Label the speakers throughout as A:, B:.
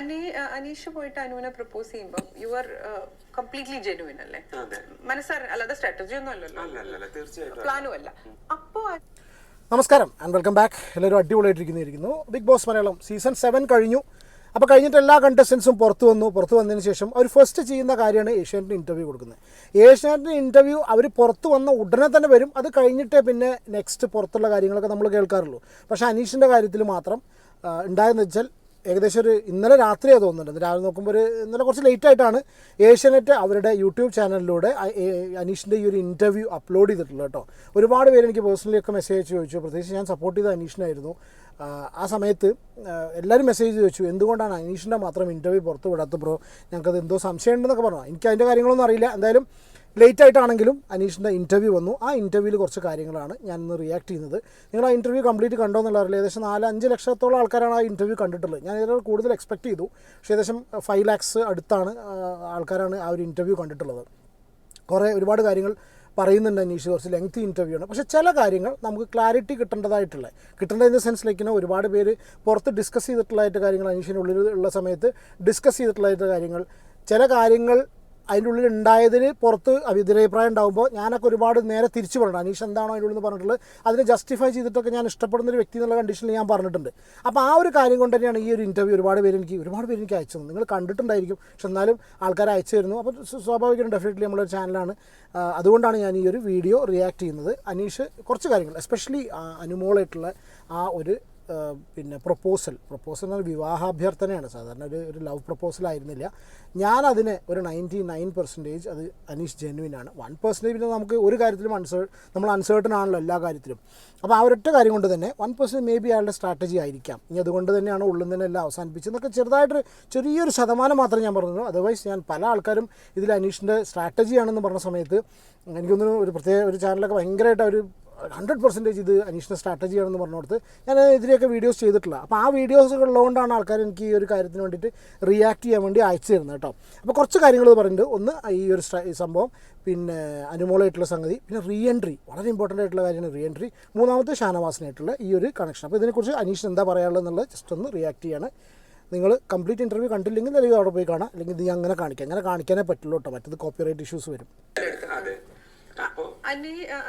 A: അനി അനീഷ് പോയിട്ട് അനുവിനെ പ്രപ്പോസ് ചെയ്യുമ്പോൾ യു ആർ കംപ്ലീറ്റ്ലി ജെനുവിൻ അല്ലേ?
B: അതെ.
A: മനസ്സറി അല്ലാതെ സ്ട്രാറ്റജി ഒന്നും അല്ലല്ലോ.
B: അല്ല അല്ല അല്ല തീർച്ചയായിട്ടും
A: പ്ലാനും അല്ല. അപ്പോ
C: നമസ്കാരം ആൻഡ് വെൽക്കം ബാക്ക് എല്ലാവരും അടിപൊളിയായിട്ടിരിക്കുന്നിരിക്കുന്നു Bigg Boss Malayalam season seven കഴിഞ്ഞു. അപ്പോൾ കഴിഞ്ഞിട്ട് എല്ലാ കണ്ടസ്റ്റൻസും പുറത്തു വന്നു. പുറത്തു വന്നതിന് ശേഷം അവർ ഫസ്റ്റ് ചെയ്യുന്ന കാര്യമാണ് ഏഷ്യാനെറ്റിന് ഇന്റർവ്യൂ കൊടുക്കുന്നത്. ഏഷ്യാനെറ്റിന് ഇന്റർവ്യൂ അവർ പുറത്തു വന്ന ഉടനെ തന്നെ വരും. അത് കഴിഞ്ഞിട്ടേ പിന്നെ നെക്സ്റ്റ് പുറത്തുള്ള കാര്യങ്ങളൊക്കെ നമ്മൾ കേൾക്കാറുള്ളൂ. പക്ഷേ അനീഷിന്റെ കാര്യത്തിൽ മാത്രം ഉണ്ടായെന്ന് വെച്ചാൽ ഏകദേശം ഒരു ഇന്നലെ രാത്രിയാണ് തോന്നുന്നുണ്ട്. രാവിലെ നോക്കുമ്പോൾ ഒരു ഇന്നലെ കുറച്ച് ലേറ്റ് ആയിട്ടാണ് ഏഷ്യനെറ്റ് അവരുടെ യൂട്യൂബ് ചാനലിലൂടെ അനീഷിന്റെ ഈ ഒരു ഇന്റർവ്യൂ അപ്ലോഡ് ചെയ്തിട്ടുള്ളത് കേട്ടോ. ഒരുപാട് പേര് എനിക്ക് പേഴ്സണലി ഒക്കെ മെസ്സേജ് അയച്ച് ചോദിച്ചു. പ്രത്യേകിച്ച് ഞാൻ സപ്പോർട്ട് ചെയ്ത അനീഷിനായിരുന്നു. ആ, സമയത്ത് എല്ലാവരും മെസ്സേജ് ചോദിച്ചു. എന്തുകൊണ്ടാണ് അനീഷിന്റെ മാത്രം ഇന്റർവ്യൂ പുറത്ത് വിടാത്ത ബ്രോ ഞങ്ങൾക്കത് എന്തോ സംശയമുണ്ടെന്നൊക്കെ പറഞ്ഞു. എനിക്ക് അതിന്റെ കാര്യങ്ങളൊന്നും അറിയില്ല. എന്തായാലും ലേറ്റ് ആയിട്ടാണെങ്കിലും അനീഷിന്റെ ഇന്റർവ്യൂ വന്നു. ആ ഇന്റർവ്യൂവിൽ കുറച്ച് കാര്യങ്ങളാണ് ഞാൻ ഇന്ന് റിയാക്ട് ചെയ്യുന്നത്. നിങ്ങൾ ആ ഇന്റർവ്യൂ കംപ്ലീറ്റ് കണ്ടോ എന്നുള്ള അറിയില്ല ഏകദേശം നാല് അഞ്ച് ലക്ഷത്തോളം ആൾക്കാരാണ് ആ ഇന്റർവ്യൂ കണ്ടിട്ടുള്ളത്. ഞാൻ ഇതിൽ കൂടുതൽ എക്സ്പെക്ട് ചെയ്തു. പക്ഷേ ഏകദേശം ഫൈവ് ലാക്സ് അടുത്താണ് ആൾക്കാരാണ് ആ ഒരു ഇന്റർവ്യൂ കണ്ടിട്ടുള്ളത്. കുറേ ഒരുപാട് കാര്യങ്ങൾ പറയുന്നുണ്ട് അനീഷ്. കുറച്ച് ലെങ്ത് ഇന്റർവ്യൂ ആണ്. പക്ഷേ ചില കാര്യങ്ങൾ നമുക്ക് ക്ലാരിറ്റി കിട്ടേണ്ടതായിട്ടുള്ള കിട്ടേണ്ട ഇൻ ദ സെൻസിലേക്കിനോ ഒരുപാട് പേര് പുറത്ത് ഡിസ്കസ് ചെയ്തിട്ടുള്ളതായിട്ട് കാര്യങ്ങൾ അനീഷിനുള്ളിൽ ഉള്ള സമയത്ത് ഡിസ്കസ് ചെയ്തിട്ടുള്ളതായിട്ട് കാര്യങ്ങൾ ചില കാര്യങ്ങൾ അതിന്റെ ഉള്ളിൽ ഉണ്ടായതിന് പുറത്ത് എതിരഭിപ്രായം ഉണ്ടാകുമ്പോൾ ഞാനൊക്കെ ഒരുപാട് നേരെ തിരിച്ചു പറഞ്ഞു അനീഷ് എന്താണോ അതിന്റെ ഉള്ളിൽ പറഞ്ഞിട്ടുള്ളത്. അതിനെ ജസ്റ്റിഫൈ ചെയ്തിട്ടൊക്കെ ഞാൻ ഇഷ്ടപ്പെടുന്ന ഒരു വ്യക്തി എന്നുള്ള കണ്ടീഷനിൽ ഞാൻ പറഞ്ഞിട്ടുണ്ട്. അപ്പോൾ ആ ഒരു കാര്യം കൊണ്ട് തന്നെയാണ് ഈ ഒരു ഇന്റർവ്യൂ ഒരുപാട് പേര് എനിക്ക് ഒരുപാട് പേര് എനിക്ക് അയച്ചു നിങ്ങൾ കണ്ടിട്ടുണ്ടായിരിക്കും. പക്ഷെ എന്നാലും ആൾക്കാർ അയച്ചു തരുന്നു. അപ്പോൾ സ്വാഭാവികം ഡെഫിനറ്റ്ലി നമ്മളൊരു ചാനലാണ് അതുകൊണ്ടാണ് ഞാൻ ഈ ഒരു വീഡിയോ റിയാക്ട് ചെയ്യുന്നത്. അനീഷ് കുറച്ച് കാര്യങ്ങൾ എസ്പെഷ്യലി അനുമോളായിട്ടുള്ള ആ ഒരു പിന്നെ പ്രൊപ്പോസൽ പ്രൊപ്പോസൽ എന്ന് വിവാഹാഭ്യർത്ഥനയാണ്. സാധാരണ ഒരു ഒരു ലവ് പ്രൊപ്പോസൽ ആയിരുന്നില്ല. ഞാൻ അതിനെ ഒരു നയന്റി നയൻ പെർസെന്റേജ് അത് അനീഷ് ജെനുവിൻ ആണ്. വൺ പെർസെന്റേജ് പിന്നെ നമുക്ക് ഒരു കാര്യത്തിലും അൺസേർ നമ്മൾ അൺസേർട്ടൺ ആണല്ലോ എല്ലാ കാര്യത്തിലും. അപ്പോൾ ആ ഒരൊറ്റ കാര്യം കൊണ്ട് തന്നെ വൺ പെർസെന്റ് മേ ബി അയാളുടെ സ്ട്രാറ്റജി ആയിരിക്കാം. ഇനി അതുകൊണ്ട് തന്നെയാണ് ഉള്ളിൽ നിന്ന് എല്ലാം അവസാനിപ്പിച്ചതെന്നൊക്കെ ചെറുതായിട്ടൊരു ചെറിയൊരു ശതമാനം മാത്രമേ ഞാൻ പറഞ്ഞുള്ളൂ. അതർവൈസ് ഞാൻ പല ആൾക്കാരും ഇതിൽ അനീഷിന്റെ സ്ട്രാറ്റജിയാണെന്ന് പറഞ്ഞ പറഞ്ഞ സമയത്ത് എനിക്കൊന്നും ഒരു പ്രത്യേക ഒരു ചാനലൊക്കെ ഭയങ്കരമായിട്ട് ഒരു ഹൺഡ്രഡ് പെർസെന്റേജ് ഇത് അന്വേഷണ സ്ട്രാറ്റജി ആണെന്ന് പറഞ്ഞുകൊടുത്ത് ഞാൻ ഇതിലേക്ക് വീഡിയോസ് ചെയ്തിട്ടില്ല. അപ്പോൾ ആ വീഡിയോസ് ഉള്ളതുകൊണ്ടാണ് ആൾക്കാർ എനിക്ക് ഈ ഒരു കാര്യത്തിന് വേണ്ടിയിട്ട് റിയാക്ട് ചെയ്യാൻ വേണ്ടി അയച്ചു തരുന്നത് കേട്ടോ. അപ്പോൾ കുറച്ച് കാര്യങ്ങൾ പറയുന്നുണ്ട് ഒന്ന് ഈ ഒരു സംഭവം പിന്നെ അനുമോളായിട്ടുള്ള സംഗതി പിന്നെ റീ എൻട്രി വളരെ ഇമ്പോർട്ടന്റ് ആയിട്ടുള്ള കാര്യമാണ് റീ എൻട്രി മൂന്നാമത്തെ ഷാനവാസിനായിട്ടുള്ള ഈ ഒരു കണക്ഷൻ അപ്പോൾ ഇതിനെക്കുറിച്ച് അനീഷ് എന്താ പറയാനുള്ളത് എന്നുള്ളത് ജസ്റ്റ് ഒന്ന് റിയാക്ട് ചെയ്യാണ്. നിങ്ങൾ കംപ്ലീറ്റ് ഇന്റർവ്യൂ കണ്ടില്ലെങ്കിൽ അല്ലെങ്കിൽ അവിടെ പോയി കാണാം. അല്ലെങ്കിൽ ഇത് അങ്ങനെ കാണിക്കാം. അങ്ങനെ കാണിക്കാനേ പറ്റുള്ളൂ കേട്ടോ. മറ്റത് കോപ്പിറൈറ്റ് ഇഷ്യൂസ് വരും.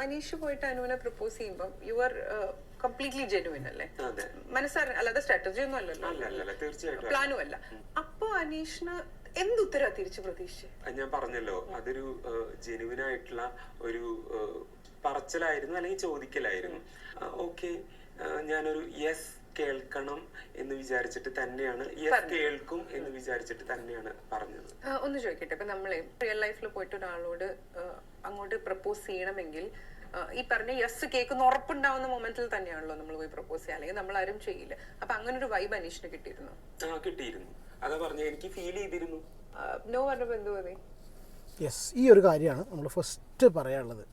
A: അനീഷ് പോയിട്ട് അനുവിനെ പ്രപ്പോസ് ചെയ്യുമ്പോൾ യു ആർ കംപ്ലീറ്റ്ലി ജെനുവിൻ അല്ലേ?
B: അതെ.
A: മനസ്സറി അല്ലാതെ സ്ട്രാറ്റജി ഒന്നും അല്ലല്ലോ. പ്ലാനും അല്ല അപ്പോ അനീഷിന് എന്തുത്തരാ തിരിച്ചു പ്രതീക്ഷിച്ചു?
B: ഞാൻ പറഞ്ഞല്ലോ. അതൊരു ജെനുവിൻ ആയിട്ടുള്ള ഒരു പറച്ചിലായിരുന്നു അല്ലെങ്കിൽ ചോദിക്കലായിരുന്നു. ഓക്കെ. ഞാനൊരു യെസ് കേൾക്കണം എന്ന് വിചാരിച്ചിട്ട് തന്നെയാണ്. യെസ് കേൾക്കും എന്ന് വിചാരിച്ചിട്ട് തന്നെയാണ് പറഞ്ഞത്.
A: ഒന്ന് ചോദിക്കട്ടെ. ഇപ്പൊ നമ്മൾ റിയൽ ലൈഫിൽ പോയിട്ട് ഒരാളോട് അങ്ങോട്ട് പ്രപ്പോസ് ചെയ്യണമെങ്കിൽ ഈ പറഞ്ഞ യെസ് കേൾക്കുന്ന ഉറപ്പുണ്ടാവുന്ന മൊമെന്റിൽ തന്നെയാണല്ലോ നമ്മൾ പോയി പ്രപ്പോസ് ചെയ്യുക. അല്ലെങ്കിൽ നമ്മൾ ആരും ചെയ്യില്ല. അപ്പൊ അങ്ങനെ ഒരു വൈബ് അനീഷിന് കിട്ടിയിരുന്നു?
B: ആ കിട്ടിയിരുന്നു. അതാ പറഞ്ഞു എനിക്ക് ഫീൽ ചെയ്തിരുന്നു.
A: നോ പറഞ്ഞപ്പോ എന്ത് തോന്നി?
C: യെസ് ഈ ഒരു കാര്യമാണ് നമ്മൾ ഫസ്റ്റ് പറയാനുള്ളത്.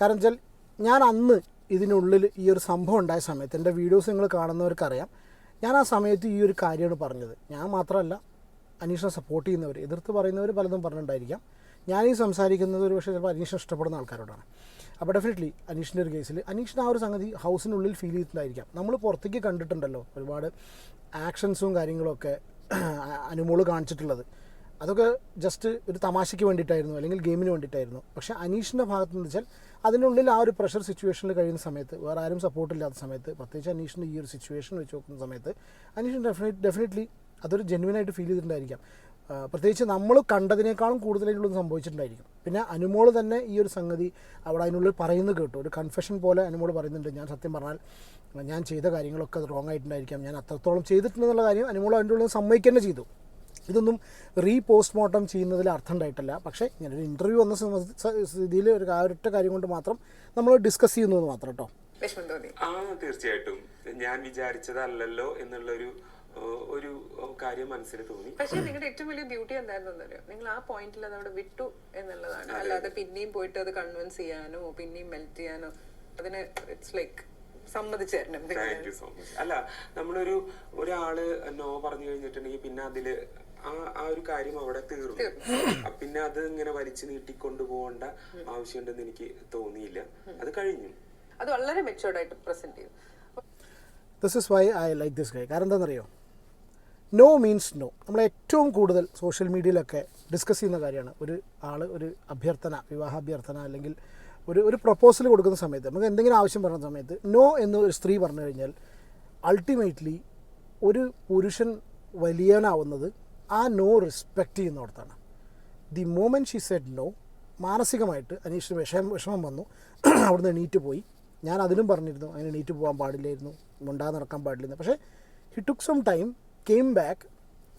C: കാരണം വെച്ചാൽ ഞാൻ അന്ന് ഇതിനുള്ളിൽ ഈ ഒരു സംഭവം ഉണ്ടായ സമയത്ത് എന്റെ വീഡിയോസ് നിങ്ങൾ കാണുന്നവർക്കറിയാം. ഞാൻ ആ സമയത്ത് ഈ ഒരു കാര്യമാണ് പറഞ്ഞത്. ഞാൻ മാത്രമല്ല അനീഷിനെ സപ്പോർട്ട് ചെയ്യുന്നവർ എതിർത്ത് പറയുന്നവർ പലതും പറഞ്ഞിട്ടുണ്ടായിരിക്കാം. ഈ സംസാരിക്കുന്നത് ഒരു പക്ഷേ ചിലപ്പോൾ അനീഷിനെ ഇഷ്ടപ്പെടുന്ന ആൾക്കാരോടാണ്. അപ്പോൾ ഡെഫിനറ്റ്ലി അനീഷിന്റെ ഒരു കേസിൽ അനീഷിന് ആ ഒരു സംഗതി ഹൗസിനുള്ളിൽ ഫീൽ ചെയ്തിട്ടുണ്ടായിരിക്കാം. നമ്മൾ പുറത്തേക്ക് കണ്ടിട്ടുണ്ടല്ലോ ഒരുപാട് ആക്ഷൻസും കാര്യങ്ങളൊക്കെ അനുമോൾ കാണിച്ചിട്ടുള്ളത്. അതൊക്കെ ജസ്റ്റ് ഒരു തമാശയ്ക്ക് വേണ്ടിയിട്ടായിരുന്നു അല്ലെങ്കിൽ ഗെയിമിന് വേണ്ടിയിട്ടായിരുന്നു. പക്ഷേ അനീഷിന്റെ ഭാഗത്ത് നിന്ന് വെച്ചാൽ അതിനുള്ളിൽ ആ ഒരു പ്രഷർ സിറ്റുവേഷനിൽ കഴിയുന്ന സമയത്ത് വേറെ ആരും സപ്പോർട്ട് ഇല്ലാത്ത സമയത്ത് പ്രത്യേകിച്ച് അനീഷിന്റെ ഈ ഒരു സിറ്റുവേഷൻ വെച്ച് നോക്കുന്ന സമയത്ത് അനീഷിന് ഡെഫിനറ്റ് ഡെഫിനറ്റ്ലി അതൊരു ജെന്വിനായിട്ട് ഫീൽ ചെയ്തിട്ടുണ്ടായിരിക്കാം. പ്രത്യേകിച്ച് നമ്മൾ കണ്ടതിനേക്കാളും കൂടുതലായിട്ടുള്ളത് സംഭവിച്ചിട്ടുണ്ടായിരിക്കും. പിന്നെ അനുമോൾ തന്നെ ഈ ഒരു സംഗതി അവിടെ അതിനുള്ളിൽ പറയുന്നത് കേട്ടു. ഒരു കൺഫെഷൻ പോലെ അനുമോൾ പറയുന്നുണ്ട് ഞാൻ സത്യം പറഞ്ഞാൽ ഞാൻ ചെയ്ത കാര്യങ്ങളൊക്കെ അത് റോങ് ആയിട്ടുണ്ടായിരിക്കാം. ഞാൻ അത്രത്തോളം ചെയ്തിട്ടുണ്ടെന്നുള്ള കാര്യം അനുമോൾ അതിന്റെ ഉള്ളിൽ സമ്മതിക്കുക തന്നെ ചെയ്തു. ഇതൊന്നും റീ പോസ്റ്റ്മോർട്ടം ചെയ്യുന്നതിൽ അർത്ഥം ഉണ്ടായിട്ടില്ല. പക്ഷേ ഇങ്ങനെ ഒരു ഇന്റർവ്യൂ വന്ന സ്ഥിതിയിൽ ഒരു ഒരൊറ്റ കാര്യം കൊണ്ട് മാത്രം നമ്മൾ ഡിസ്കസ് ചെയ്യുന്നു എന്ന് മാത്രം കേട്ടോ.
B: ആ തീർച്ചയായിട്ടും. ഞാൻ വിചാരിച്ചതല്ലല്ലോ എന്നുള്ളൊരു ഒരു കാര്യം മനസ്സിൽ തോന്നി.
A: പക്ഷേ നിങ്ങളുടെ ഏറ്റവും വലിയ ബ്യൂട്ടി എന്തായിരുന്നു അറിയോ നിങ്ങൾ ആ പോയിന്റിൽ അത് അവിടെ വിട്ടു എന്നുള്ളതാണ്. അല്ലാതെ പിന്നെയും പോയിട്ട് അത് കൺവിൻസ് ചെയ്യാനോ പിന്നെയും മെൽറ്റ് ചെയ്യാനോ അതിന് ഇറ്റ്സ് ലൈക്ക് സമ്മതിച്ചു തരണം.
B: മച്ച് അല്ല നമ്മളൊരു ഒരാൾ നോ പറഞ്ഞു കഴിഞ്ഞിട്ടുണ്ടെങ്കിൽ പിന്നെ അതിൽ ആ ആ ഒരു കാര്യം അവിടെ തീർന്നു. അ, പിന്നെ അത് ഇങ്ങനെ വലിച്ചു നീട്ടിക്കൊണ്ടു പോകേണ്ട ആവശ്യമുണ്ടെന്ന് എനിക്ക് തോന്നിയില്ല. അത് കഴിഞ്ഞു.
A: അത് വളരെ മെച്ചോർഡായിട്ട് ആയിട്ട് പ്രസന്റ് ചെയ്തു.
C: This is why I like this guy കാരണം എന്താണെന്നറിയോ? നോ മീൻസ് നോ നമ്മൾ ഏറ്റവും കൂടുതൽ സോഷ്യൽ മീഡിയയിലൊക്കെ ഡിസ്കസ് ചെയ്യുന്ന കാര്യമാണ്. ഒരു ആൾ ഒരു അഭ്യർത്ഥന വിവാഹ അഭ്യർത്ഥന അല്ലെങ്കിൽ ഒരു ഒരു പ്രപ്പോസൽ കൊടുക്കുന്ന സമയത്ത് നമുക്ക് എന്തെങ്കിലും ആവശ്യം പറയുന്ന സമയത്ത് നോ എന്ന് ഒരു സ്ത്രീ പറഞ്ഞു കഴിഞ്ഞാൽ അൾട്ടിമേറ്റ്ലി ഒരു പുരുഷൻ വലിയവനാവുന്നത് ആ no respect ചെയ്യുന്നിടത്താണ്. The moment she said no മാനസികമായിട്ട് അനീഷിന് വിഷമം വിഷമം വന്നു. അവിടുന്ന് എണീറ്റ് പോയി. ഞാൻ അതിലും പറഞ്ഞിരുന്നു അങ്ങനെ എണീറ്റ് പോകാൻ പാടില്ലായിരുന്നു മുണ്ടാ നടക്കാൻ പാടില്ലായിരുന്നു. പക്ഷേ he took some time came back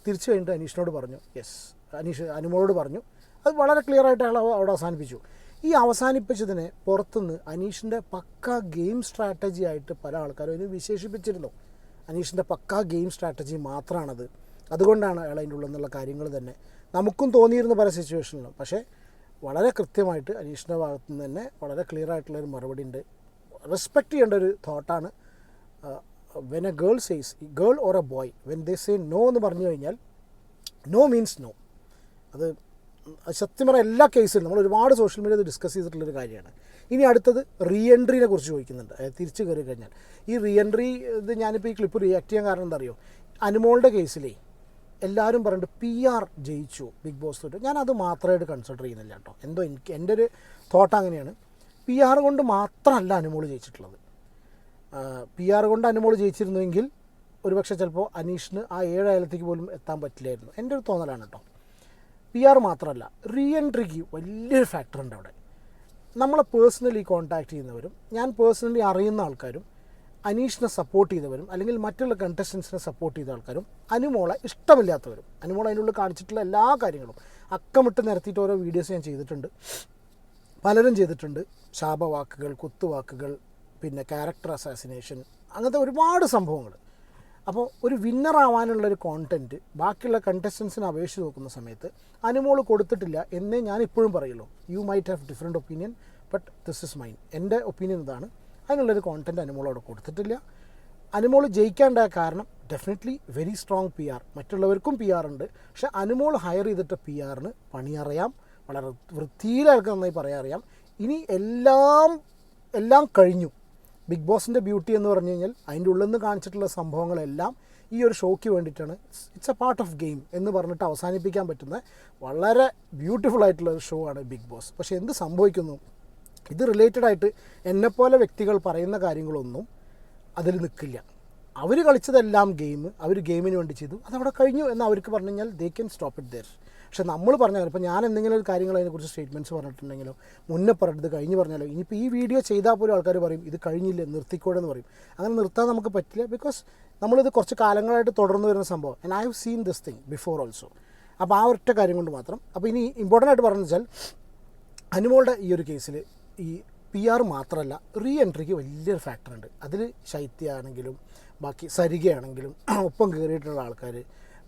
C: തിരിച്ചു കഴിഞ്ഞിട്ട് അനീഷിനോട് പറഞ്ഞു യെസ് അനീഷ് അനുമോളോട് പറഞ്ഞു. അത് വളരെ ക്ലിയർ ആയിട്ട് അയാൾ അവ- അവിടെ അവസാനിപ്പിച്ചു. ഈ അവസാനിപ്പിച്ചതിനെ പുറത്തുനിന്ന് അനീഷിന്റെ പക്ക ഗെയിം സ്ട്രാറ്റജി ആയിട്ട് പല ആൾക്കാരും അതിനെ വിശേഷിപ്പിച്ചിരുന്നു. അനീഷിന്റെ പക്ക ഗെയിം സ്ട്രാറ്റജി മാത്രമാണത് അതുകൊണ്ടാണ് അയാൾ അതിന്റെ ഉള്ളിൽ നിന്നുള്ള കാര്യങ്ങൾ തന്നെ നമുക്കും തോന്നിയിരുന്നു പല സിറ്റുവേഷനിലും പക്ഷേ വളരെ കൃത്യമായിട്ട് അനീഷിന്റെ ഭാഗത്തു നിന്ന് തന്നെ വളരെ ക്ലിയർ ആയിട്ടുള്ള ഒരു മറുപടി ഉണ്ട്. റെസ്പെക്റ്റ് ചെയ്യേണ്ട ഒരു തോട്ടാണ് when a girl says girl or a boy when they say no എന്ന് പറഞ്ഞു കഴിഞ്ഞാൽ നോ മീൻസ് നോ അത് സത്യം പറഞ്ഞ എല്ലാ കേസിലും നമ്മൾ ഒരുപാട് സോഷ്യൽ മീഡിയയിൽ ഡിസ്കസ് ചെയ്തിട്ടുള്ളൊരു കാര്യമാണ്. ഇനി അടുത്തത് റീ എൻട്രീനെ കുറിച്ച് ചോദിക്കുന്നുണ്ട്. അതായത് തിരിച്ച് കയറി കഴിഞ്ഞാൽ. ഈ റീ എൻട്രി ഇത് ഞാനിപ്പോൾ ഈ ക്ലിപ്പ് റിയാക്ട് ചെയ്യാൻ കാരണം എന്താ അറിയോ? അനുമോളുടെ കേസിലേ എല്ലാവരും പറഞ്ഞിട്ട് പി ആർ ജയിച്ചു ബിഗ് ബോസ് തൊട്ട്. ഞാൻ അത് മാത്രമായിട്ട് കൺസിഡർ ചെയ്യുന്നില്ല കേട്ടോ. എന്തോ എനിക്ക് എന്റെ ഒരു തോട്ട് അങ്ങനെയാണ്. പി ആർ കൊണ്ട് മാത്രമല്ല അനുമോൾ ജയിച്ചിട്ടുള്ളത്. പി ആർ കൊണ്ട് അനുമോൾ ജയിച്ചിരുന്നുവെങ്കിൽ ഒരുപക്ഷെ ചിലപ്പോൾ അനീഷിന് ആ ഏഴ് പോലും എത്താൻ പറ്റില്ലായിരുന്നു. എന്റെ ഒരു തോന്നലാണ് കേട്ടോ. പി ആർ മാത്രമല്ല റീ എൻട്രിക്ക് വലിയൊരു ഫാക്ടർ ഉണ്ട് അവിടെ. നമ്മളെ പേഴ്സണലി കോൺടാക്റ്റ് ചെയ്യുന്നവരും ഞാൻ പേഴ്സണലി അറിയുന്ന ആൾക്കാരും അനീഷിനെ സപ്പോർട്ട് ചെയ്തവരും അല്ലെങ്കിൽ മറ്റുള്ള കണ്ടസ്റ്റൻസിനെ സപ്പോർട്ട് ചെയ്ത ആൾക്കാരും അനുമോളെ ഇഷ്ടമില്ലാത്തവരും അനുമോൾ അതിനുള്ളിൽ കാണിച്ചിട്ടുള്ള എല്ലാ കാര്യങ്ങളും അക്കമിട്ട് നിരത്തിയിട്ട് ഓരോ വീഡിയോസ് ഞാൻ ചെയ്തിട്ടുണ്ട്. പലരും ചെയ്തിട്ടുണ്ട്. ശാപവാക്കുകൾ കുത്തുവാക്കുകൾ പിന്നെ ക്യാരക്ടർ അസാസിനേഷൻ അങ്ങനത്തെ ഒരുപാട് സംഭവങ്ങൾ. അപ്പോൾ ഒരു വിന്നർ ആവാനുള്ള ഒരു ബാക്കിയുള്ള കണ്ടസ്റ്റൻസിനെ അപേക്ഷിച്ച് നോക്കുന്ന സമയത്ത് അനുമോൾ കൊടുത്തിട്ടില്ല എന്നേ ഞാൻ ഇപ്പോഴും പറയുള്ളൂ. You might have different opinion but this is mine എന്റെ ഒപ്പീനിയൻ ഇതാണ്. അതിനുള്ളൊരു കോണ്ടന്റ് അവിടെ കൊടുത്തിട്ടില്ല. അനുമോൾ ജയിക്കാണ്ടായ കാരണം definitely very strong P R മറ്റുള്ളവർക്കും പി ആർ ഉണ്ട്. പക്ഷെ അനുമോൾ ഹയർ ചെയ്തിട്ട് പി ആറിന് പണിയറിയാം. വളരെ വൃത്തിയിലൊക്കെ നന്നായി പറയാൻ അറിയാം ഇനി എല്ലാം എല്ലാം കഴിഞ്ഞു. ബിഗ് ബോസിന്റെ ബ്യൂട്ടി എന്ന് പറഞ്ഞു കഴിഞ്ഞാൽ അതിന്റെ ഉള്ളിൽ നിന്ന് കാണിച്ചിട്ടുള്ള സംഭവങ്ങളെല്ലാം ഈ ഒരു ഷോയ്ക്ക് വേണ്ടിയിട്ടാണ്. It's a part of game എന്ന് പറഞ്ഞിട്ട് അവസാനിപ്പിക്കാൻ പറ്റുന്ന വളരെ ബ്യൂട്ടിഫുൾ ആയിട്ടുള്ള ഒരു ഷോ ആണ് ബിഗ് ബോസ് പക്ഷേ എന്ത് സംഭവിക്കുന്നു? ഇത് റിലേറ്റഡ് ആയിട്ട് എന്നെപ്പോലെ വ്യക്തികൾ പറയുന്ന കാര്യങ്ങളൊന്നും അതിൽ നിൽക്കില്ല. അവർ കളിച്ചതെല്ലാം ഗെയിം അവർ ഗെയിമിന് വേണ്ടി ചെയ്തു. അതവിടെ കഴിഞ്ഞു എന്ന് അവർക്ക് പറഞ്ഞു കഴിഞ്ഞാൽ they can stop it there പക്ഷെ നമ്മൾ പറഞ്ഞാൽ ഇപ്പോൾ ഞാൻ എന്തെങ്കിലും ഒരു കാര്യങ്ങൾ അതിനെക്കുറിച്ച് സ്റ്റേറ്റ്മെന്റ്സ് പറഞ്ഞിട്ടുണ്ടെങ്കിലോ മുന്നേ പറഞ്ഞത് കഴിഞ്ഞ് പറഞ്ഞാലോ ഇനിയിപ്പോൾ ഈ വീഡിയോ ചെയ്താൽ പോലും ആൾക്കാർ പറയും ഇത് കഴിഞ്ഞില്ല നിർത്തിക്കോടെ എന്ന് പറയും. അങ്ങനെ നിർത്താൻ നമുക്ക് പറ്റില്ല ബിക്കോസ് നമ്മളിത് കുറച്ച് കാലങ്ങളായിട്ട് തുടർന്ന് വരുന്ന സംഭവം. And I have seen this thing before also അപ്പോൾ ആ ഒറ്റ കാര്യം കൊണ്ട് മാത്രം. അപ്പോൾ ഇനി ഇമ്പോർട്ടന്റ് ആയിട്ട് പറഞ്ഞു വെച്ചാൽ അനുമോളുടെ ഈ ഒരു കേസിൽ ഈ പി ആർ മാത്രമല്ല റീ എൻട്രിക്ക് വലിയൊരു ഫാക്ടറുണ്ട് അതിൽ ശൈത്യമാണെങ്കിലും ബാക്കി സരികയാണെങ്കിലും ഒപ്പം കയറിയിട്ടുള്ള ആൾക്കാർ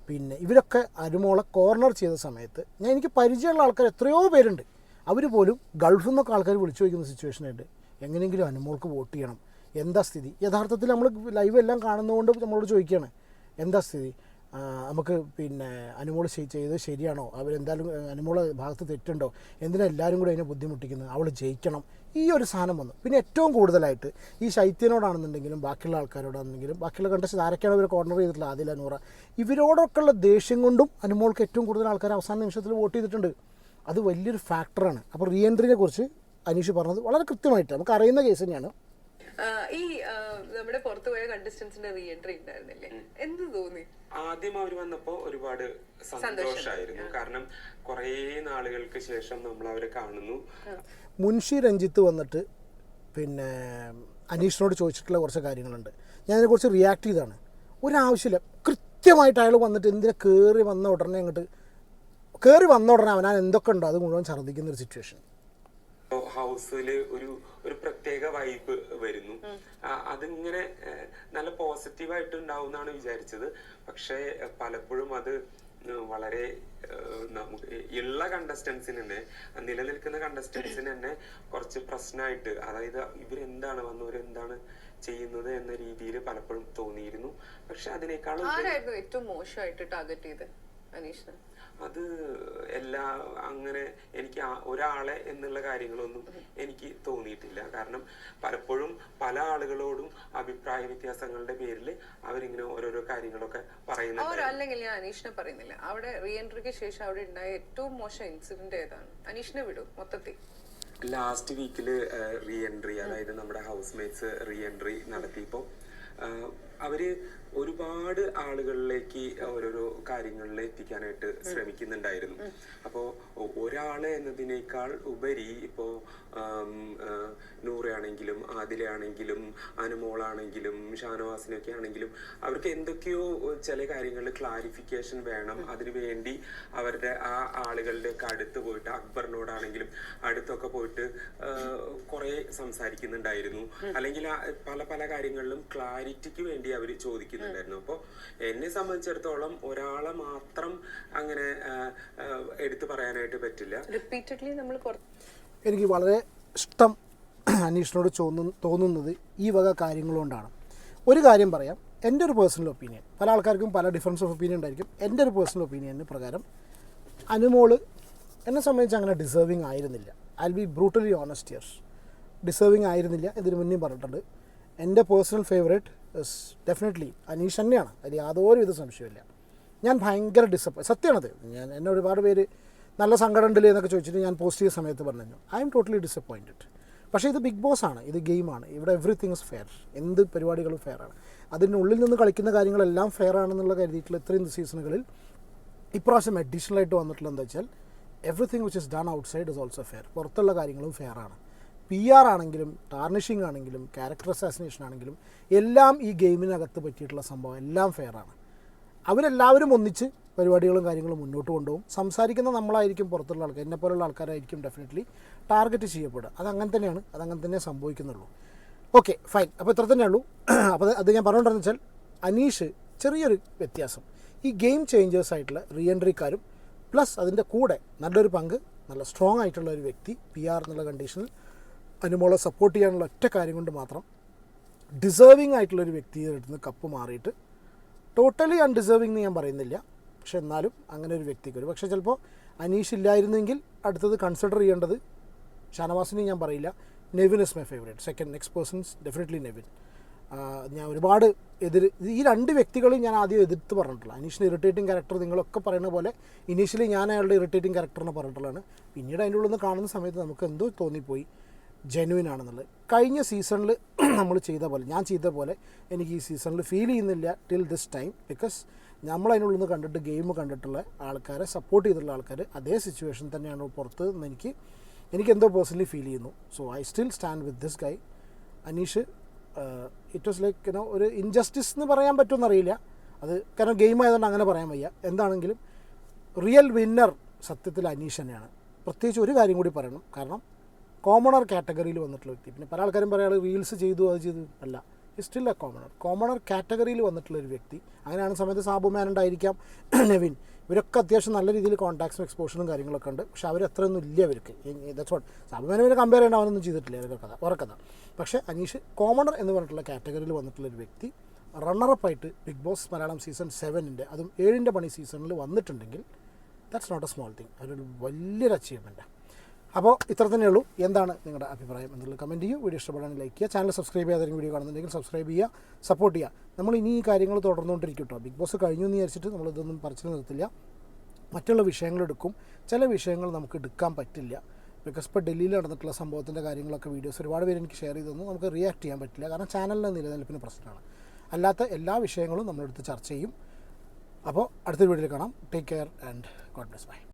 C: പിന്നെ ഇവരൊക്കെ അരുമോളെ കോർണർ ചെയ്ത സമയത്ത് ഞാൻ എനിക്ക് പരിചയമുള്ള ആൾക്കാർ എത്രയോ പേരുണ്ട്. അവർ പോലും ഗൾഫിൽ നിന്നൊക്കെ ആൾക്കാർ വിളിച്ചു വയ്ക്കുന്ന സിറ്റുവേഷനുണ്ട് എങ്ങനെയെങ്കിലും അനുമോൾക്ക് വോട്ട് ചെയ്യണം. എന്താ സ്ഥിതി? യഥാർത്ഥത്തിൽ നമ്മൾ ലൈവ് എല്ലാം കാണുന്നതുകൊണ്ട് നമ്മളോട് ചോദിക്കുകയാണ് എന്താ സ്ഥിതി? നമുക്ക് പിന്നെ അനുമോൾ ചെയ്ത് ശരിയാണോ? അവരെന്തായാലും അനുമോളെ ഭാഗത്ത് തെറ്റുണ്ടോ? എന്തിനാ എല്ലാവരും കൂടി അതിനെ ബുദ്ധിമുട്ടിക്കുന്നത്? അവൾ ജയിക്കണം. ഈ ഒരു സാധനം വന്നു. പിന്നെ ഏറ്റവും കൂടുതലായിട്ട് ഈ ശൈത്യനോടാണെന്നുണ്ടെങ്കിലും ബാക്കിയുള്ള ആൾക്കാരോടാണെന്നെങ്കിലും ബാക്കിയുള്ള കണ്ടസ്റ്റ് ആരൊക്കെയാണ് ഇവർ കോർണർ ചെയ്തിട്ടുള്ള ആദില ഇവരോടൊക്കെ ഉള്ള ദേഷ്യം കൊണ്ടും അനുമോൾക്ക് ഏറ്റവും കൂടുതൽ ആൾക്കാർ അവസാന നിമിഷത്തിൽ വോട്ട് ചെയ്തിട്ടുണ്ട്. അത് വലിയൊരു ഫാക്ടറാണ് അപ്പോൾ റീ എൻട്രിനെ കുറിച്ച് അനീഷ് പറഞ്ഞത് വളരെ കൃത്യമായിട്ട് നമുക്ക് അറിയുന്ന കേസ് തന്നെയാണ്
A: ഈ നമ്മുടെ പുറത്തുപോയ കണ്ടസ്റ്റൻസിന്റെ റീ എൻട്രി ഉണ്ടായിരുന്നില്ലേ? എന്ത് തോന്നി?
B: ആദ്യം അവർ വന്നപ്പോ ഒരുപാട് സന്തോഷമായിരുന്നു കാരണം കുറേ നാളുകൾക്ക് ശേഷം നമ്മൾ അവരെ കാണുന്നു.
C: മുൻഷി രഞ്ജിത്ത് വന്നിട്ട് പിന്നെ അനീഷിനോട് ചോദിച്ചിട്ടുള്ള കുറച്ച് കാര്യങ്ങളുണ്ട്. ഞാൻ അതിനെക്കുറിച്ച് റിയാക്ട് ചെയ്താണ് ഒരാവശ്യമില്ല. കൃത്യമായിട്ട് അയാൾ വന്നിട്ട് എന്തിനാ കയറി വന്ന ഉടനെ അങ്ങോട്ട് കയറി വന്ന ഉടനെ അവനാൻ എന്തൊക്കെ ഉണ്ടോ അത് മുഴുവൻ ഛർദ്ദിക്കുന്ന ഒരു സിറ്റുവേഷൻ
B: ഹൗസിൽ ഒരു ഒരു പ്രത്യേക വൈബ് വരുന്നു. അതിങ്ങനെ നല്ല പോസിറ്റീവായിട്ട് ഉണ്ടാവും എന്നാണ് വിചാരിച്ചത്. പക്ഷേ പലപ്പോഴും അത് വളരെ നമുക്ക് ഉള്ള കണ്ടസ്റ്റൻസിന് തന്നെ നിലനിൽക്കുന്ന കണ്ടസ്റ്റൻസിന് തന്നെ കുറച്ച് പ്രശ്നമായിട്ട് അതായത് ഇവരെന്താണ് വന്നവരെന്താണ് ചെയ്യുന്നത് എന്ന രീതിയിൽ പലപ്പോഴും തോന്നിയിരുന്നു. പക്ഷെ അതിനേക്കാളും
A: ഏറ്റവും മോശമായിട്ട് ടാർഗറ്റ് ചെയ്ത് അനീഷിന്?
B: അത് എല്ലാ അങ്ങനെ എനിക്ക് ഒരാളെ എന്നുള്ള കാര്യങ്ങളൊന്നും എനിക്ക് തോന്നിയിട്ടില്ല. കാരണം പലപ്പോഴും പല ആളുകളോടും അഭിപ്രായ വ്യത്യാസങ്ങളുടെ പേരിൽ അവരിങ്ങനെ ഓരോരോ കാര്യങ്ങളൊക്കെ പറയുന്നുണ്ട്.
A: അല്ലെങ്കിൽ ഞാൻ അനീഷിനെ പറയുന്നില്ല. അവിടെ റീ എൻട്രിക്ക് ശേഷം അവിടെ ഉണ്ടായ ഏറ്റവും മോശം ഇൻസിഡന്റ് ഏതാണ്? അനീഷിനെ വിടും മൊത്തത്തിൽ.
B: ലാസ്റ്റ് വീക്കിൽ റീ എൻട്രി അതായത് നമ്മുടെ ഹൗസ് മേറ്റ്സ് റീ എൻട്രി നടത്തിയപ്പോൾ അവർ ഒരുപാട് ആളുകളിലേക്ക് ഓരോരോ കാര്യങ്ങളിൽ എത്തിക്കാനായിട്ട് ശ്രമിക്കുന്നുണ്ടായിരുന്നു. അപ്പോൾ ഒരാൾ എന്നതിനേക്കാൾ ഉപരി ഇപ്പോൾ നൂറയാണെങ്കിലും ആദിലയാണെങ്കിലും അനുമോളാണെങ്കിലും ഷാനവാസിനൊക്കെ ആണെങ്കിലും അവർക്ക് എന്തൊക്കെയോ ചില കാര്യങ്ങളിൽ ക്ലാരിഫിക്കേഷൻ വേണം. അതിനുവേണ്ടി അവരുടെ ആ ആളുകളുടെ ഒക്കെ അടുത്ത് പോയിട്ട് അക്ബറിനോടാണെങ്കിലും അടുത്തൊക്കെ പോയിട്ട് കുറെ സംസാരിക്കുന്നുണ്ടായിരുന്നു. അല്ലെങ്കിൽ പല പല കാര്യങ്ങളിലും ക്ലാരിറ്റിക്ക് വേണ്ടി അവർ ചോദിക്കുന്നുണ്ടായിരുന്നു. അപ്പോൾ എന്നെ സംബന്ധിച്ചിടത്തോളം ഒരാളെ മാത്രം അങ്ങനെ എടുത്തു പറയാനായിട്ട് പറ്റില്ല.
A: റിപ്പീറ്റഡ്ലി നമ്മൾ
C: എനിക്ക് വളരെ ഇഷ്ടം അനീഷിനോട് തോന്നു തോന്നുന്നത് ഈ വക കാര്യങ്ങളുകൊണ്ടാണ് ഒരു കാര്യം പറയാം. എന്റെ ഒരു പേഴ്സണൽ ഒപ്പീനിയൻ പല ആൾക്കാർക്കും പല ഡിഫറൻസ് ഓഫ് ഒപ്പീനിയൻ ഉണ്ടായിരിക്കും. എന്റെ ഒരു പേഴ്സണൽ ഒപ്പീനിയന് പ്രകാരം അനുമോൾ എന്നെ സംബന്ധിച്ച് അങ്ങനെ ഡിസേർവിങ് ആയിരുന്നില്ല. I be brutally honest years deserving ആയിരുന്നില്ല ഇതിന് മുന്നേ പറഞ്ഞിട്ടുണ്ട്. എന്റെ പേഴ്സണൽ ഫേവറേറ്റ് ഡെഫിനറ്റ്ലി അനീഷ് തന്നെയാണ്. അതിൽ യാതൊരുവിധ സംശയമില്ല ഞാൻ ഭയങ്കര ഡിസപ്പോയി സത്യമാണത് ഞാൻ എന്നെ ഒരുപാട് പേര് നല്ല സങ്കടം ഉണ്ടല്ലേ എന്നൊക്കെ ചോദിച്ചിട്ട് ഞാൻ പോസ്റ്റ് ചെയ്ത സമയത്ത് പറഞ്ഞു ഐ എം ടോട്ടലി ഡിസപ്പോയിന്റഡ് പക്ഷേ ഇത് ബിഗ് ബോസ് ആണ്. ഇത് ഗെയിമാണ് ഇവിടെ എവറിത്തിങ് ഇസ് ഫെയർ എന്ത് പരിപാടികളും ഫെയർ ആണ്. അതിനുള്ളിൽ നിന്ന് കളിക്കുന്ന കാര്യങ്ങളെല്ലാം ഫെയർ ആണെന്നുള്ള കരുതിയിട്ടുള്ള ഇത്രയും സീസണുകളിൽ ഇപ്രാവശ്യം അഡീഷണൽ ആയിട്ട് വന്നിട്ടുള്ള എന്താ വെച്ചാൽ everything which is done outside is also fair പുറത്തുള്ള കാര്യങ്ങളും ഫെയർ ആണ്. പി ആർ ആണെങ്കിലും ടാർണിഷിംഗ് ആണെങ്കിലും ക്യാരക്ടർ അസാസിനേഷൻ ആണെങ്കിലും എല്ലാം ഈ ഗെയിമിനകത്ത് പറ്റിയിട്ടുള്ള സംഭവം എല്ലാം ഫെയറാണ് അവരെല്ലാവരും ഒന്നിച്ച് പരിപാടികളും കാര്യങ്ങളും മുന്നോട്ട് കൊണ്ടുപോകും. സംസാരിക്കുന്ന നമ്മളായിരിക്കും പുറത്തുള്ള ആൾക്കാർ എന്നെപ്പോലുള്ള ആൾക്കാരായിരിക്കും ഡെഫിനറ്റ്ലി ടാർഗറ്റ് ചെയ്യപ്പെടുക. അതങ്ങനെ തന്നെയാണ് അതങ്ങനെ തന്നെ സംഭവിക്കുന്നുള്ളൂ. ഓക്കെ ഫൈൻ അപ്പോൾ ഇത്ര തന്നെ ഉള്ളൂ. അപ്പോൾ അത് ഞാൻ പറഞ്ഞുകൊണ്ടെന്ന് വെച്ചാൽ അനീഷ് ചെറിയൊരു വ്യത്യാസം. ഈ ഗെയിം ചേഞ്ചേഴ്സ് ആയിട്ടുള്ള റീ എൻട്രിക്കാരും പ്ലസ് അതിന്റെ കൂടെ നല്ലൊരു പങ്ക് നല്ല സ്ട്രോങ് ആയിട്ടുള്ള ഒരു വ്യക്തി പി ആർ എന്നുള്ള കണ്ടീഷനിൽ അനുമോളെ സപ്പോർട്ട് ചെയ്യാനുള്ള ഒറ്റ കാര്യം കൊണ്ട് മാത്രം ഡിസേർവിംഗ് ആയിട്ടുള്ളൊരു വ്യക്തിയുടെ അടുത്ത് നിന്ന് കപ്പ് മാറിയിട്ട് ടോട്ടലി അൺഡിസേർവിംഗ് എന്ന് ഞാൻ പറയുന്നില്ല. പക്ഷെ എന്നാലും അങ്ങനെ ഒരു വ്യക്തിക്ക് ഒരു പക്ഷേ ചിലപ്പോൾ അനീഷ് ഇല്ലായിരുന്നെങ്കിൽ അടുത്തത് കൺസിഡർ ചെയ്യേണ്ടത് ഷാനവാസിനെ ഞാൻ പറയില്ല. Nevin is my favourite second next persons definitely Nevin ഞാൻ ഒരുപാട് എതിർ ഈ രണ്ട് വ്യക്തികളെയും ഞാൻ ആദ്യം എതിർത്ത് പറഞ്ഞിട്ടുള്ള അനീഷിന് ഇറിറ്റേറ്റിംഗ് ക്യാരക്ടർ നിങ്ങളൊക്കെ പറയുന്ന പോലെ ഇനീഷ്യലി ഞാൻ അയാളുടെ ഇറിറ്റേറ്റിംഗ് ക്യാരക്ടറിനെ പറഞ്ഞിട്ടുള്ളതാണ്. പിന്നീട് അതിന്റെ ഉള്ളിൽ നിന്ന് കാണുന്ന സമയത്ത് നമുക്ക് എന്തോ തോന്നിപ്പോയി. ജെനുവിൻ ആണെന്നുള്ളത്. കഴിഞ്ഞ സീസണിൽ നമ്മൾ ചെയ്ത പോലെ ഞാൻ ചെയ്ത പോലെ എനിക്ക് ഈ സീസണിൽ ഫീൽ ചെയ്യുന്നില്ല ടിൽ ദിസ് ടൈം ബിക്കോസ് നമ്മൾ അതിനുള്ളിൽ നിന്ന് കണ്ടിട്ട് ഗെയിം കണ്ടിട്ടുള്ള ആൾക്കാരെ സപ്പോർട്ട് ചെയ്തിട്ടുള്ള ആൾക്കാർ അതേ സിറ്റുവേഷൻ തന്നെയാണ് പുറത്ത് നിന്ന് എനിക്ക് എനിക്ക് എന്തോ പേഴ്സണലി ഫീൽ ചെയ്യുന്നു. So I still stand with this guy Aneesh it was like you know ഒരു ഇൻജസ്റ്റിസ് എന്ന് പറയാൻ പറ്റുമെന്നറിയില്ല അത് കാരണം ഗെയിം ആയതുകൊണ്ട് അങ്ങനെ പറയാൻ വയ്യ. എന്താണെങ്കിലും റിയൽ വിന്നർ സത്യത്തിൽ അനീഷ് തന്നെയാണ്. പ്രത്യേകിച്ച് ഒരു കാര്യം കൂടി പറയണം. കാരണം കോമണർ കാറ്റഗറിയിൽ വന്നിട്ടുള്ള വ്യക്തി. പിന്നെ പല ആൾക്കാരും പറയാറ് റീൽസ് ചെയ്തു അത് ചെയ്തു. അല്ല സ്റ്റിൽ എ കോമണർ കോമണർ കാറ്റഗറിയിൽ വന്നിട്ടുള്ള ഒരു വ്യക്തി. അങ്ങനെയാണ് സമയത്ത് സാബു മാൻ ഉണ്ടായിരിക്കാം നെവിൻ. ഇവരൊക്കെ അത്യാവശ്യം നല്ല രീതിയിൽ കോൺടാക്ട്സും എക്സ്പോഷനും കാര്യങ്ങളൊക്കെ ഉണ്ട്. പക്ഷെ അവരത്രയൊന്നും ഇല്ല അവർക്ക് ദാറ്റ്സ് വാട്ട് സാബു മാനെ കമ്പയർ ചെയ്യേണ്ട അവനൊന്നും ചെയ്തിട്ടില്ല ഇവരുടെ കഥ ഉറക്കഥ കഥ. പക്ഷേ അനീഷ് കോമണർ എന്ന് പറഞ്ഞിട്ടുള്ള കാറ്റഗറിയിൽ വന്നിട്ടുള്ള ഒരു വ്യക്തി റണ്ണറപ്പ് ആയിട്ട് ബിഗ് ബോസ് മലയാളം സീസൺ സെവനിന്റെ അതും ഏഴിന്റെ പണി സീസണിൽ വന്നിട്ടുണ്ടെങ്കിൽ that's not a small thing അതൊരു വലിയൊരു അച്ചീവ്മെന്റാണ് അപ്പോൾ ഇത്ര തന്നെ ഉള്ളൂ. എന്താണ് നിങ്ങളുടെ അഭിപ്രായം എന്നുള്ളത് കമന്റ് ചെയ്യൂ വീഡിയോ ഇഷ്ടപ്പെടാൻ ലൈക്ക് ചെയ്യുക. ചാനൽ സബ്സ്ക്രൈബ് ചെയ്യാതെ വീഡിയോ കാണുന്നുണ്ടെങ്കിൽ സബ്സ്ക്രൈബ് ചെയ്യുക സപ്പോർട്ട് ചെയ്യുക. നമ്മൾ ഇനി ഈ കാര്യങ്ങൾ തുടർന്നുകൊണ്ടിരിക്കും കേട്ടോ ബിഗ് ബോസ് കഴിഞ്ഞു എന്ന് വിചാരിച്ചിട്ട് നമ്മളിതൊന്നും പറിച്ചു നിർത്തില്ല. മറ്റുള്ള വിഷയങ്ങളെടുക്കും ചില വിഷയങ്ങൾ നമുക്ക് എടുക്കാൻ പറ്റില്ല. ബിക്കോസ് ഇപ്പോൾ ഡൽഹിയിൽ നടന്നിട്ടുള്ള സംഭവത്തിന്റെ കാര്യങ്ങളൊക്കെ വീഡിയോസ് ഒരുപാട് പേര് എനിക്ക് ഷെയർ ചെയ്തൊന്നും നമുക്ക് റിയാക്ട് ചെയ്യാൻ പറ്റില്ല. കാരണം ചാനലിന്റെ നിലനിൽപ്പിന് പ്രശ്നമാണ്. അല്ലാത്ത എല്ലാ വിഷയങ്ങളും നമ്മളെടുത്ത് ചർച്ച ചെയ്യും. അപ്പോൾ അടുത്ത വീഡിയോയിൽ കാണാം. Take care and God bless bye